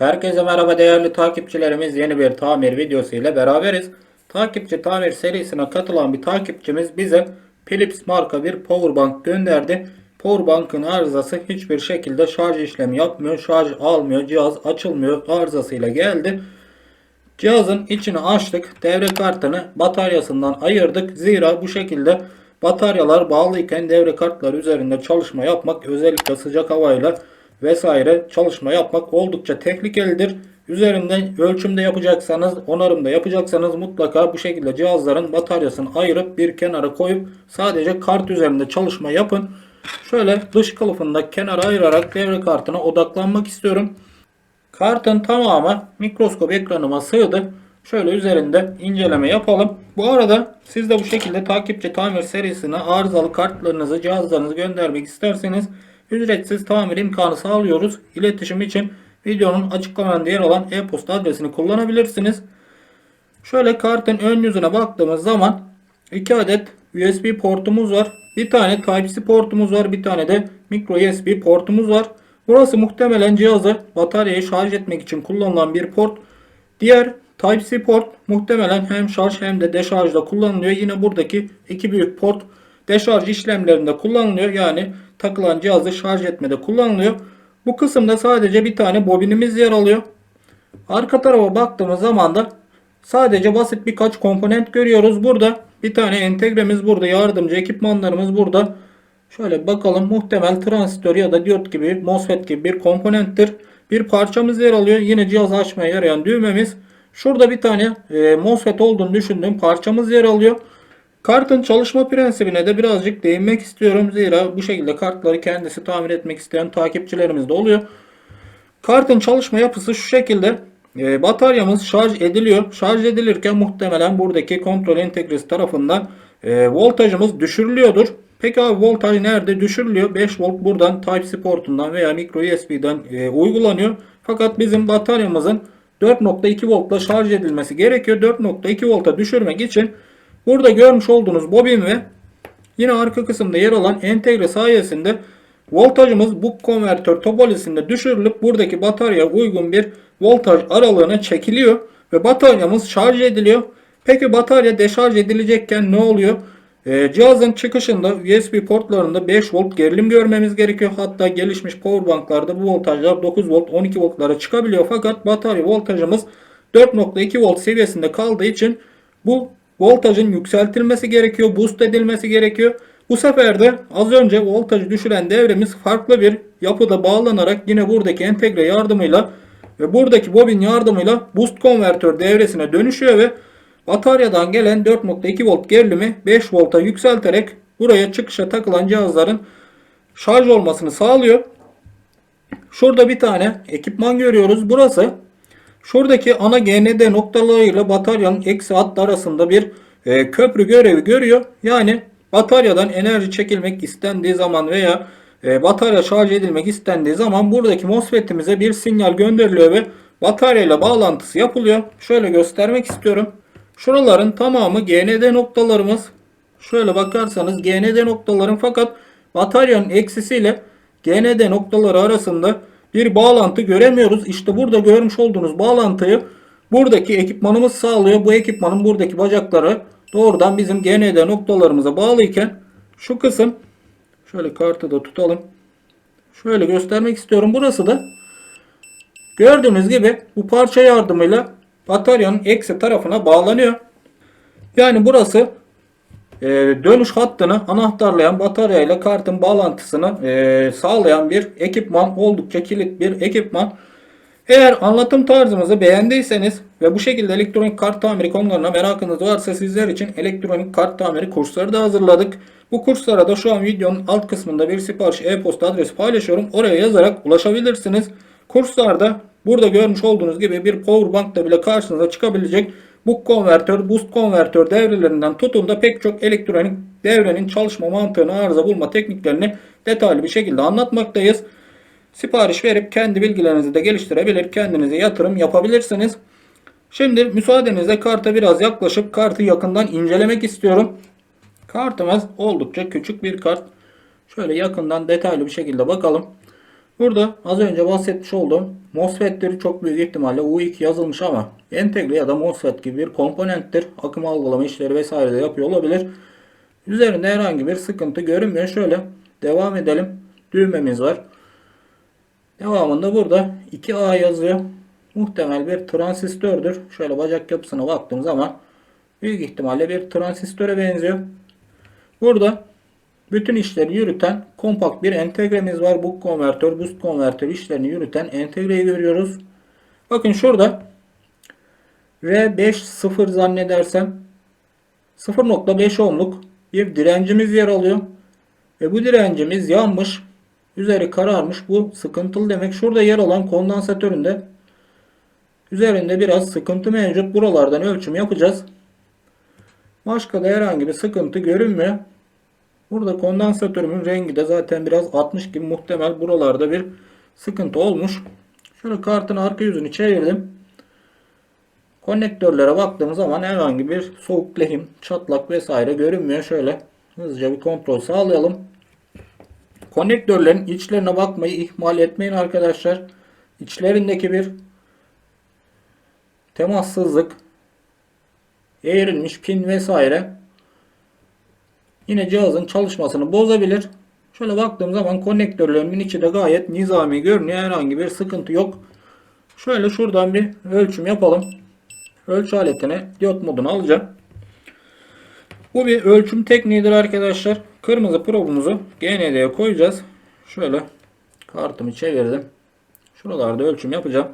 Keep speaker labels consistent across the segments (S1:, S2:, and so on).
S1: Herkese merhaba değerli takipçilerimiz. Yeni bir tamir videosu ile beraberiz. Takipçi tamir serisine katılan bir takipçimiz bize Philips marka bir powerbank gönderdi. Powerbank'ın arızası hiçbir şekilde şarj işlemi yapmıyor. Şarj almıyor. Cihaz açılmıyor. Arızasıyla geldi. Cihazın içini açtık. Devre kartını bataryasından ayırdık. Zira bu şekilde bataryalar bağlıyken devre kartları üzerinde çalışma yapmak özellikle sıcak havayla vesaire çalışma yapmak oldukça tehlikelidir. Üzerinde ölçümde yapacaksanız, onarımda yapacaksanız mutlaka bu şekilde cihazların bataryasını ayırıp bir kenara koyup sadece kart üzerinde çalışma yapın. Şöyle dış kılıfını da kenara ayırarak devre kartına odaklanmak istiyorum. Kartın tamamı mikroskop ekranıma sığdı. Şöyle üzerinde inceleme yapalım. Bu arada siz de bu şekilde takipçi tamir serisine arızalı kartlarınızı, cihazlarınızı göndermek isterseniz ücretsiz tamir imkanı sağlıyoruz. İletişim için videonun açıklamanda yer alan e-posta adresini kullanabilirsiniz. Şöyle kartın ön yüzüne baktığımız zaman 2 adet USB portumuz var. Bir tane Type-C portumuz var. Bir tane de micro USB portumuz var. Burası muhtemelen cihazı bataryayı şarj etmek için kullanılan bir port. Diğer Type-C port muhtemelen hem şarj hem de deşarjda kullanılıyor. Yine buradaki iki büyük port deşarj işlemlerinde kullanılıyor. Yani takılan cihazı şarj etmede kullanılıyor. Bu kısımda sadece bir tane bobinimiz yer alıyor. Arka tarafa baktığımız zaman da sadece basit birkaç komponent görüyoruz. Burada bir tane entegremiz burada. Yardımcı ekipmanlarımız burada. Şöyle bakalım muhtemel transistör ya da diyot gibi MOSFET gibi bir komponenttir. Bir parçamız yer alıyor. Yine cihazı açmaya yarayan düğmemiz. Şurada bir tane e, MOSFET olduğunu düşündüğüm parçamız yer alıyor. Kartın çalışma prensibine de birazcık değinmek istiyorum. Zira bu şekilde kartları kendisi tamir etmek isteyen takipçilerimiz de oluyor. Kartın çalışma yapısı şu şekilde. E, bataryamız şarj ediliyor. Şarj edilirken muhtemelen buradaki kontrol entegresi tarafından e, voltajımız düşürülüyordur. Peki abi voltaj nerede düşürülüyor? 5 volt buradan Type-C portundan veya micro USB'den e, uygulanıyor. Fakat bizim bataryamızın 4.2 voltla şarj edilmesi gerekiyor. 4.2 volta düşürmek için burada görmüş olduğunuz bobin ve yine arka kısımda yer alan entegre sayesinde voltajımız bu konvertör topolisinde düşürülüp buradaki bataryaya uygun bir voltaj aralığına çekiliyor ve bataryamız şarj ediliyor. Peki batarya deşarj edilecekken ne oluyor? Ee, cihazın çıkışında USB portlarında 5 volt gerilim görmemiz gerekiyor. Hatta gelişmiş powerbanklarda bu voltajlar 9 volt 12 voltlara çıkabiliyor. Fakat batarya voltajımız 4.2 volt seviyesinde kaldığı için bu voltajın yükseltilmesi gerekiyor. Boost edilmesi gerekiyor. Bu sefer de az önce voltajı düşüren devremiz farklı bir yapıda bağlanarak yine buradaki entegre yardımıyla ve buradaki bobin yardımıyla boost konvertör devresine dönüşüyor ve bataryadan gelen 4.2 volt gerilimi 5 volta yükselterek buraya çıkışa takılan cihazların şarj olmasını sağlıyor. Şurada bir tane ekipman görüyoruz. Burası şuradaki ana GND noktalarıyla bataryanın eksi hattı arasında bir e, köprü görevi görüyor. Yani bataryadan enerji çekilmek istendiği zaman veya e, batarya şarj edilmek istendiği zaman buradaki MOSFET'imize bir sinyal gönderiliyor ve bataryayla bağlantısı yapılıyor. Şöyle göstermek istiyorum. Şuraların tamamı GND noktalarımız. Şöyle bakarsanız GND noktaların fakat bataryanın eksisiyle GND noktaları arasında bir bağlantı göremiyoruz. İşte burada görmüş olduğunuz bağlantıyı buradaki ekipmanımız sağlıyor. Bu ekipmanın buradaki bacakları doğrudan bizim GND noktalarımıza bağlıyken şu kısım şöyle kartı da tutalım. Şöyle göstermek istiyorum. Burası da gördüğünüz gibi bu parça yardımıyla bataryanın eksi tarafına bağlanıyor. Yani burası e, dönüş hattını anahtarlayan batarya ile kartın bağlantısını e, sağlayan bir ekipman. Oldukça kilit bir ekipman. Eğer anlatım tarzımızı beğendiyseniz ve bu şekilde elektronik kart tamiri konularına merakınız varsa sizler için elektronik kart tamiri kursları da hazırladık. Bu kurslara da şu an videonun alt kısmında bir sipariş e-posta adresi paylaşıyorum. Oraya yazarak ulaşabilirsiniz. Kurslarda burada görmüş olduğunuz gibi bir powerbankta bile karşınıza çıkabilecek bu konvertör, boost konvertör devrelerinden tutun da pek çok elektronik devrenin çalışma mantığını, arıza bulma tekniklerini detaylı bir şekilde anlatmaktayız. Sipariş verip kendi bilgilerinizi de geliştirebilir, kendinize yatırım yapabilirsiniz. Şimdi müsaadenizle karta biraz yaklaşıp kartı yakından incelemek istiyorum. Kartımız oldukça küçük bir kart. Şöyle yakından detaylı bir şekilde bakalım. Burada az önce bahsetmiş olduğum MOSFET'leri çok büyük ihtimalle U2 yazılmış ama entegre ya da MOSFET gibi bir komponenttir. Akım algılama işleri vesaire de yapıyor olabilir. Üzerinde herhangi bir sıkıntı görünmüyor. Şöyle devam edelim. Düğmemiz var. Devamında burada 2A yazıyor. Muhtemel bir transistördür. Şöyle bacak yapısına baktığım zaman büyük ihtimalle bir transistöre benziyor. Burada bütün işleri yürüten kompakt bir entegremiz var. Bu konvertör, boost konvertör işlerini yürüten entegreyi görüyoruz. Bakın şurada R50 zannedersem 0.5 ohmluk bir direncimiz yer alıyor. Ve bu direncimiz yanmış. Üzeri kararmış. Bu sıkıntılı demek. Şurada yer alan kondansatöründe üzerinde biraz sıkıntı mevcut. Buralardan ölçüm yapacağız. Başka da herhangi bir sıkıntı görünmüyor. Burada kondansatörümün rengi de zaten biraz 60 gibi muhtemel buralarda bir sıkıntı olmuş. Şöyle kartın arka yüzünü çevirdim. Konnektörlere baktığımız zaman herhangi bir soğuk lehim, çatlak vesaire görünmüyor. Şöyle hızlıca bir kontrol sağlayalım. Konnektörlerin içlerine bakmayı ihmal etmeyin arkadaşlar. İçlerindeki bir temassızlık, eğrilmiş pin vesaire yine cihazın çalışmasını bozabilir. Şöyle baktığım zaman konnektörlerimin içi de gayet nizami görünüyor. Herhangi bir sıkıntı yok. Şöyle şuradan bir ölçüm yapalım. Ölçü aletine diyot modunu alacağım. Bu bir ölçüm tekniğidir arkadaşlar. Kırmızı probumuzu GND'ye koyacağız. Şöyle kartımı çevirdim. Şuralarda ölçüm yapacağım.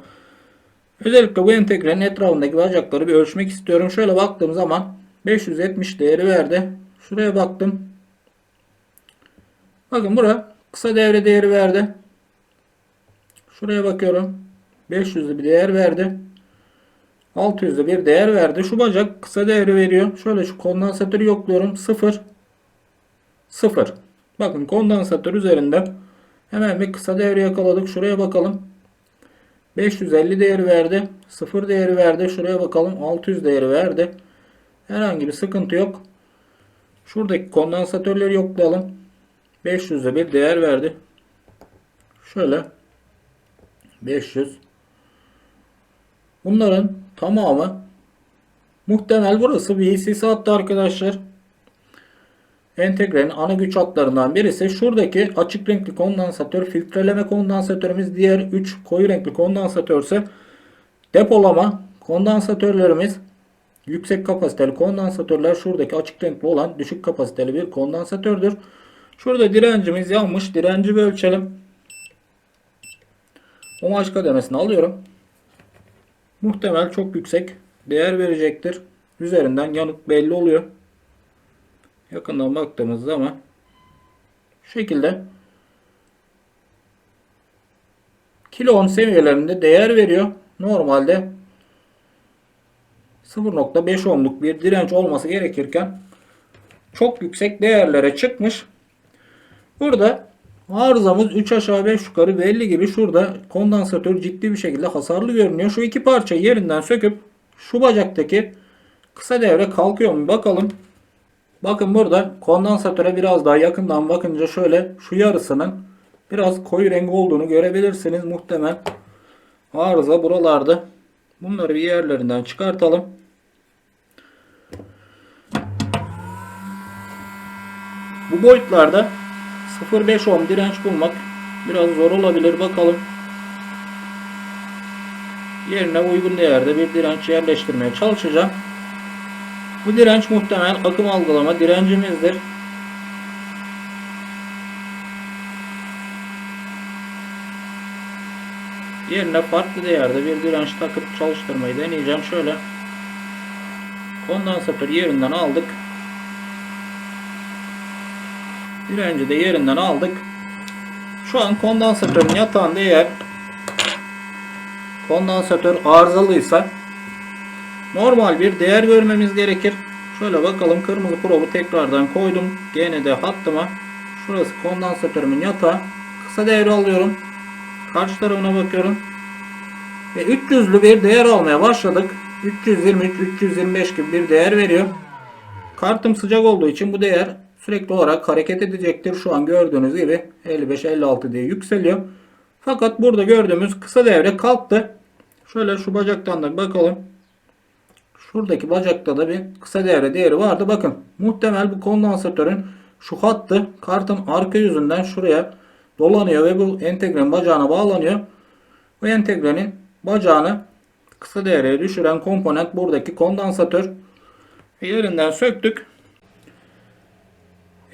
S1: Özellikle bu entegrenin etrafındaki bacakları bir ölçmek istiyorum. Şöyle baktığım zaman 570 değeri verdi. Şuraya baktım. Bakın bura kısa devre değeri verdi. Şuraya bakıyorum. 500'lü bir değer verdi. 600'lü bir değer verdi. Şu bacak kısa değeri veriyor. Şöyle şu kondansatörü yokluyorum. 0 0. Bakın kondansatör üzerinde hemen bir kısa devre yakaladık. Şuraya bakalım. 550 değeri verdi. 0 değeri verdi. Şuraya bakalım. 600 değeri verdi. Herhangi bir sıkıntı yok. Şuradaki kondansatörleri yoklayalım. 500'e bir değer verdi. Şöyle 500 Bunların tamamı muhtemel burası VCC hattı arkadaşlar. Entegrenin ana güç hatlarından birisi. Şuradaki açık renkli kondansatör filtreleme kondansatörümüz. Diğer 3 koyu renkli kondansatör ise depolama kondansatörlerimiz. Yüksek kapasiteli kondansatörler şuradaki açık renkli olan düşük kapasiteli bir kondansatördür. Şurada direncimiz yanmış. Direnci bir ölçelim. Omaj kademesini alıyorum. Muhtemel çok yüksek değer verecektir. Üzerinden yanık belli oluyor. Yakından baktığımız zaman şu şekilde kilo ohm seviyelerinde değer veriyor. Normalde 0.5 ohmluk bir direnç olması gerekirken çok yüksek değerlere çıkmış. Burada arızamız 3 aşağı 5 yukarı belli gibi şurada kondansatör ciddi bir şekilde hasarlı görünüyor. Şu iki parçayı yerinden söküp şu bacaktaki kısa devre kalkıyor mu bakalım. Bakın burada kondansatöre biraz daha yakından bakınca şöyle şu yarısının biraz koyu rengi olduğunu görebilirsiniz muhtemel. Arıza buralarda. Bunları bir yerlerinden çıkartalım. Bu boyutlarda 0.5 ohm direnç bulmak biraz zor olabilir. Bakalım. Yerine uygun değerde bir direnç yerleştirmeye çalışacağım. Bu direnç muhtemel akım algılama direncimizdir. Yerine farklı değerde bir direnç takıp çalıştırmayı deneyeceğim. Şöyle kondansatör yerinden aldık. Direnci de yerinden aldık. Şu an kondansatörün yatağında eğer kondansatör arızalıysa normal bir değer görmemiz gerekir. Şöyle bakalım kırmızı probu tekrardan koydum. Gene de hattıma. Şurası kondansatörümün yatağı. Kısa devre alıyorum. Karşı tarafına bakıyorum. Ve 300'lü bir değer almaya başladık. 323-325 gibi bir değer veriyor. Kartım sıcak olduğu için bu değer sürekli olarak hareket edecektir. Şu an gördüğünüz gibi 55-56 diye yükseliyor. Fakat burada gördüğümüz kısa devre kalktı. Şöyle şu bacaktan da bakalım. Şuradaki bacakta da bir kısa devre değeri vardı. Bakın muhtemel bu kondansatörün şu hattı kartın arka yüzünden şuraya dolanıyor ve bu entegrenin bacağına bağlanıyor. Bu entegrenin bacağını kısa devreye düşüren komponent buradaki kondansatör. Yerinden söktük.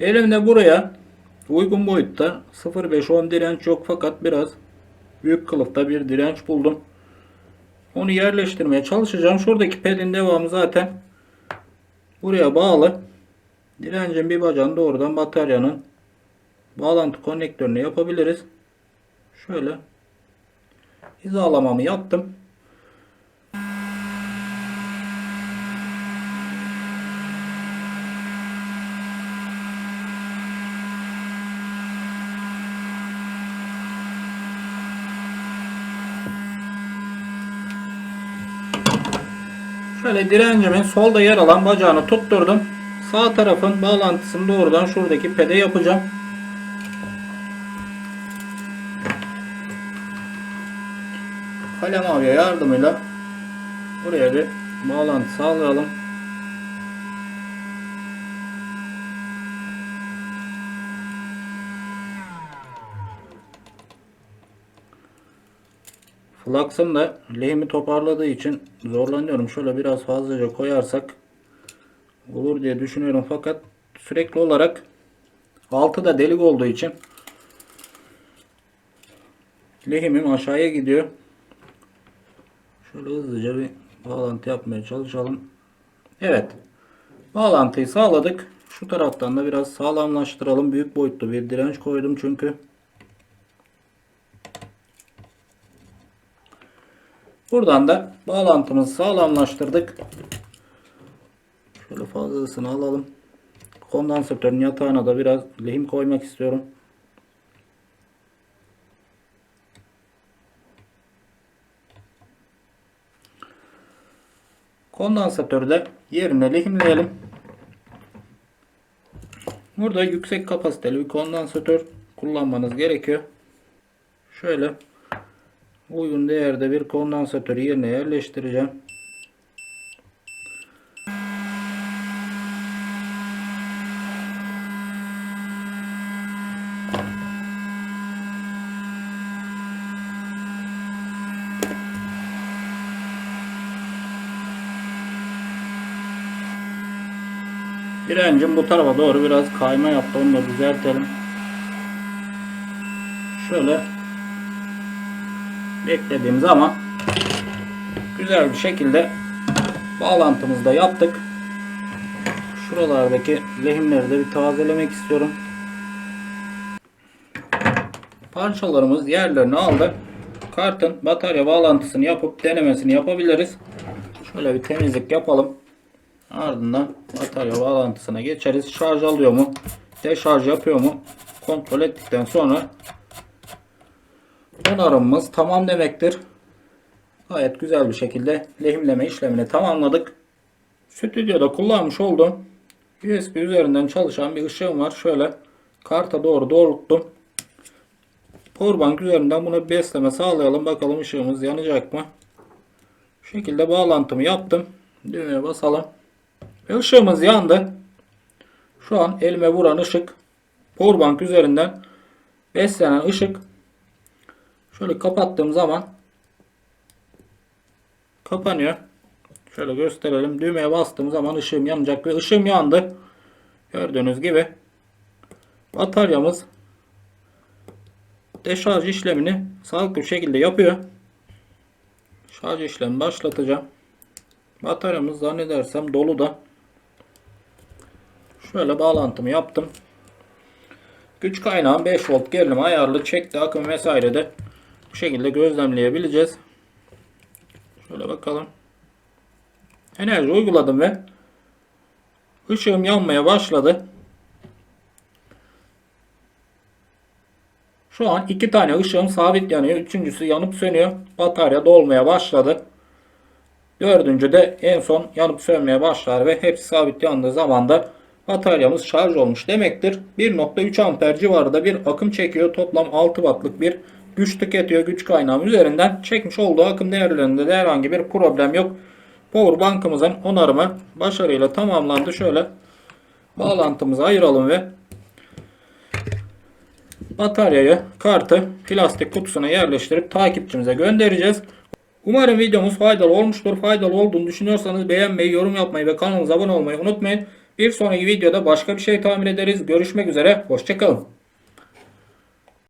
S1: Elimde buraya uygun boyutta 0.5-10 direnç yok fakat biraz büyük kılıfta bir direnç buldum. Onu yerleştirmeye çalışacağım. Şuradaki pedin devamı zaten buraya bağlı. Direncin bir bacağını doğrudan bataryanın bağlantı konnektörüne yapabiliriz. Şöyle hizalamamı yaptım. Şöyle direncimin solda yer alan bacağını tutturdum. Sağ tarafın bağlantısını doğrudan şuradaki pede yapacağım. Kalem avya yardımıyla buraya bir bağlantı sağlayalım. Flux'ım da lehimi toparladığı için zorlanıyorum. Şöyle biraz fazlaca koyarsak olur diye düşünüyorum. Fakat sürekli olarak altı da delik olduğu için lehimim aşağıya gidiyor. Şöyle hızlıca bir bağlantı yapmaya çalışalım. Evet. Bağlantıyı sağladık. Şu taraftan da biraz sağlamlaştıralım. Büyük boyutlu bir direnç koydum çünkü. Buradan da bağlantımızı sağlamlaştırdık. Şöyle fazlasını alalım. Kondansatörün yatağına da biraz lehim koymak istiyorum. Kondansatörü de yerine lehimleyelim. Burada yüksek kapasiteli bir kondansatör kullanmanız gerekiyor. Şöyle uygun değerde bir kondansatörü yerine yerleştireceğim. Direncim bu tarafa doğru biraz kayma yaptı. Onu da düzeltelim. Şöyle beklediğim zaman güzel bir şekilde bağlantımızı da yaptık. Şuralardaki lehimleri de bir tazelemek istiyorum. Parçalarımız yerlerini aldı. Kartın batarya bağlantısını yapıp denemesini yapabiliriz. Şöyle bir temizlik yapalım. Ardından batarya bağlantısına geçeriz. Şarj alıyor mu? Deşarj yapıyor mu? Kontrol ettikten sonra onarımımız tamam demektir. Gayet güzel bir şekilde lehimleme işlemini tamamladık. Stüdyoda kullanmış olduğum USB üzerinden çalışan bir ışığım var. Şöyle karta doğru doğrulttum. Powerbank üzerinden buna bir besleme sağlayalım. Bakalım ışığımız yanacak mı? Şu şekilde bağlantımı yaptım. Düğmeye basalım. Ve ışığımız yandı. Şu an elime vuran ışık powerbank üzerinden beslenen ışık şöyle kapattığım zaman kapanıyor. Şöyle gösterelim. Düğmeye bastığım zaman ışığım yanacak ve ışığım yandı. Gördüğünüz gibi bataryamız deşarj işlemini sağlıklı bir şekilde yapıyor. Şarj işlemi başlatacağım. Bataryamız zannedersem dolu da. Şöyle bağlantımı yaptım. Güç kaynağım 5 volt gerilim ayarlı. Çekti akım vesaire de bu şekilde gözlemleyebileceğiz. Şöyle bakalım. Enerji uyguladım ve ışığım yanmaya başladı. Şu an iki tane ışığım sabit yanıyor. Üçüncüsü yanıp sönüyor. Batarya dolmaya başladı. Dördüncü de en son yanıp sönmeye başlar ve hepsi sabit yandığı zaman da bataryamız şarj olmuş demektir. 1.3 amper civarında bir akım çekiyor. Toplam 6 wattlık bir güç tüketiyor güç kaynağı üzerinden çekmiş olduğu akım değerlerinde de herhangi bir problem yok. Power bankımızın onarımı başarıyla tamamlandı. Şöyle bağlantımızı ayıralım ve bataryayı kartı plastik kutusuna yerleştirip takipçimize göndereceğiz. Umarım videomuz faydalı olmuştur. Faydalı olduğunu düşünüyorsanız beğenmeyi, yorum yapmayı ve kanalımıza abone olmayı unutmayın. Bir sonraki videoda başka bir şey tamir ederiz. Görüşmek üzere. Hoşçakalın.